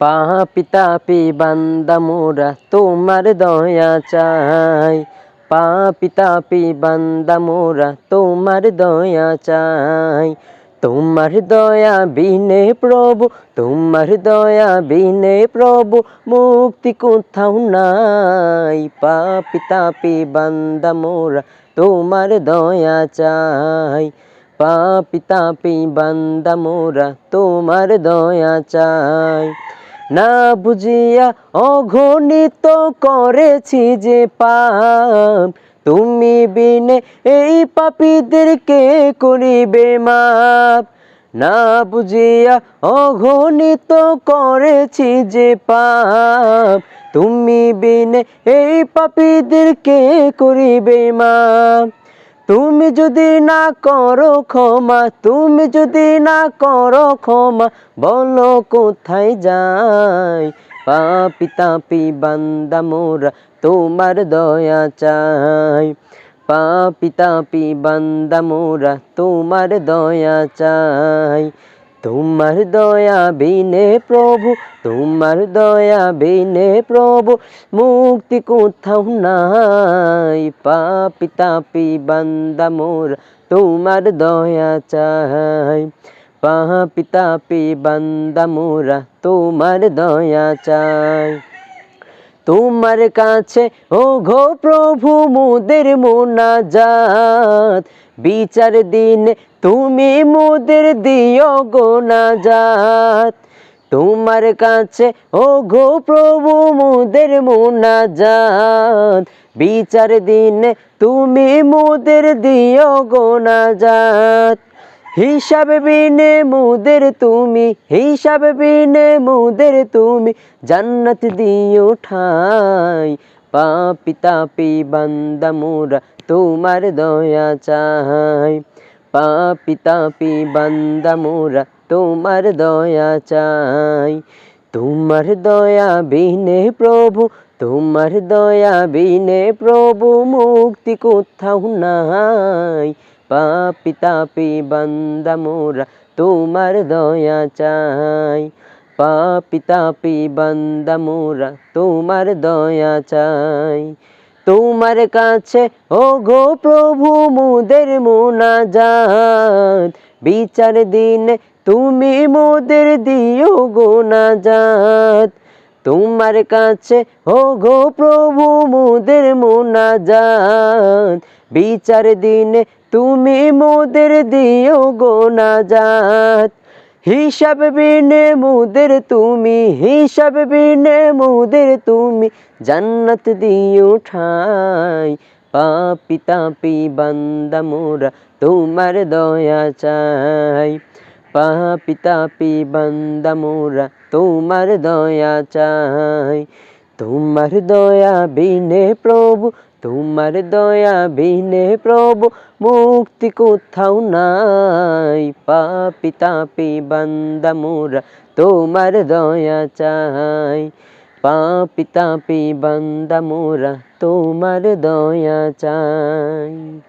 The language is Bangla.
পাপি তাপি বান্দা মোরা তোমার দয়া চাই। পাপি তাপি বান্দা মোরা তোমার দয়া চাই। তোমার দয়া বিনে প্রভু, তোমার দয়া বিনে প্রভু, মুক্তি কোথাও নাই। পাপি তাপি বান্দা মোরা তোমার দয়া চাই। পাপি তাপি বান্দা মোরা তোমার দয়া চাই। না বুঝিয়া অঘনিত করেছি যে পাপ। তুমি বিনে এই পাপীদেরকে করিবে মাপ? না বুঝিয়া অঘনিত করেছি যে পাপ। তুমি বিনে এই পাপীদেরকে করিবে মাপ? তুমি যদি না করো ক্ষমা, তুমি যদি না করো ক্ষমা, বলো কোথায় যাই? পাপি তাপি বান্দা মোরা, তোমার দয়া চাই। পাপি তাপি বান্দা মোরা, তোমার দয়া চাই। তোমার দয়া বিনে প্রভু, তোমার দয়া বিনে প্রভু, মুক্তি কোথাও নাই। পাপি তাপি বান্দা মোর, তোমার দয়া চাই। পাপি তাপি বান্দা মোরা, তোমার দয়া চাই। তোমার কাছে ও ঘো প্রভু মুদের মোনাজাত। বিচার দিন তুমি মুদের দিও গো নাজাত। তোমার কাছে ও গো প্রভু মুদের মোনাজাত। বিচার দিন তুমি মুদের দিও গো নাজাত। হিসাব বিনে মুদের তুমি, হিসাব বিনে মুদের তুমি, জান্নাত দিও ঠাই পাপি তাপি বান্দা মোরা তোমার দয়া চাই। পাপি তাপি বান্দা মোরা তোমার দয়া চাই। তোমার দয়া বিনে প্রভু, তোমার দয়া বিনে প্রভু, মুক্তি কোথাও নাই। পাপি তাপি বান্দা মোরা তোমার দয়া চাই। পাপি তাপি বান্দা মোরা তোমার দয়া চাই। তোমার কাছে ও গো প্রভু, মুদের মোনাজাত। বিচার দিন তুমি মোদের দিও গো নাজাত তোমার কাছে ও গো প্রভু, মুদের মোনাজাত। বিচার দিনে তুমি মোদের দিও গো নাজাত। হিসাব বিনে মুদের তুমি, হিসাব বিনে মুদের তুমি, জান্নাত দিও ঠাই। পাপি তাপি বান্দা মোরা তোমার দয়া চাই। পাপি তাপি বান্দা মোরা তোমার দয়া চাই। তোমার দয়া বিনে প্রভু, তোমার দয়া বিনে প্রভু, মুক্তি কোথাও নাই। পাপি তাপি বান্দা মোরা, তোমার দয়া চাই। পাপি তাপি বান্দা মোরা, তোমার দয়া চাই।